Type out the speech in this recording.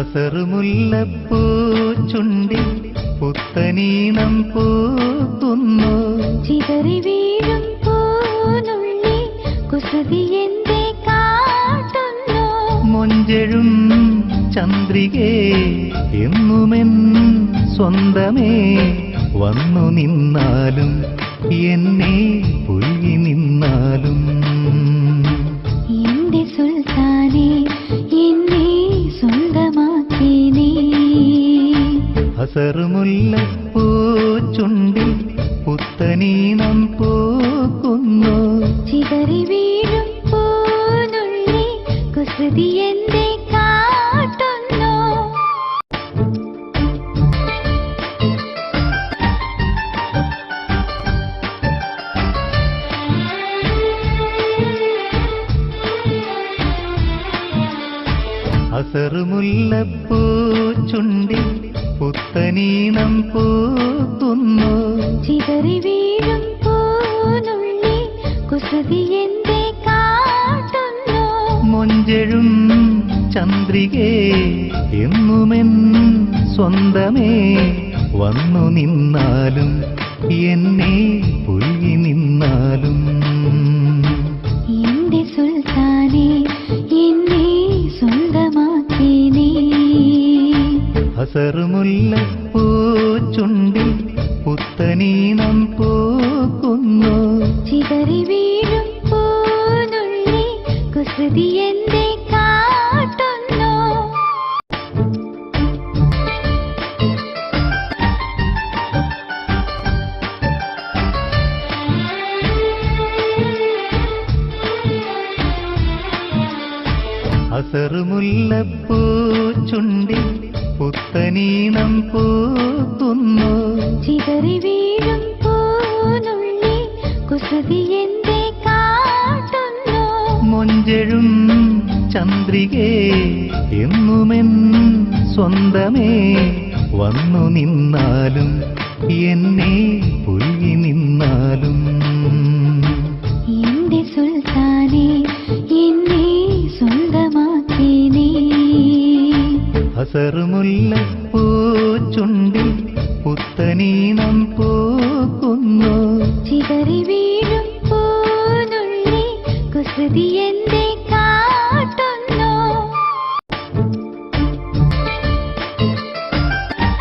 അസറുമുല്ലപ്പൂ ചുണ്ടിൽ പുത്തനീണം പൂക്കുന്നു ചിതറി വീഴും പൂനുള്ളി കുസൃതി എന്തേ കാട്ടുന്നു. മൊഞ്ചഴും ചന്ദ്രികേ എന്നുമെൻ സ്വന്തമേ വന്നു നിന്നാലും എന്നെ പുൽകി നിന്നാലും. എന്റെ അസറുമുല്ലപ്പൂ ചുണ്ടിൽ പുത്തനീണം പൂക്കുന്നു. ചിതറി വീഴും പൂനുള്ളി കുസൃതി എന്റെ കാട്ടുന്നു. അസറുമുല്ലപ്പൂ ചുണ്ടിൽ പുത്തനീണം പൂക്കുന്നു ചിതറി വീഴും പൂനുള്ളി കുസതി എന്റെ കാട്ടുന്നു. മൊഞ്ചഴും ചന്ദ്രികേ എന്നുമെൻ സ്വന്തമേ വന്നു നിന്നാലും എന്നെ പുൽകി നിന്നാലും. എന്റെ സുൽത്താനെ എന്നെ സ്വന്തമാക്കി നീ പുത്തനീണം പൂക്കുന്നു ചിതറി വീഴും പൂനുള്ളി കുസൃതി എന്തേ കാട്ടുന്നു അസറുമുല്ലപ്പൂ ചുണ്ടിൽ പുത്തനീണം പൂക്കുന്നു മൊഞ്ചെഴും ചന്ദ്രികേ എന്നുമെൻ സ്വന്തമേ. വന്നു നിന്നാലും എന്നെ പുൽകി നിന്നാലും. എന്റെ സുൽത്താനെ എന്നെ സ്വന്തമാക്കി അസറുമുല്ല പൂച്ചുണ്ടിൽ ചുണ്ടിൽ പുത്തനീണം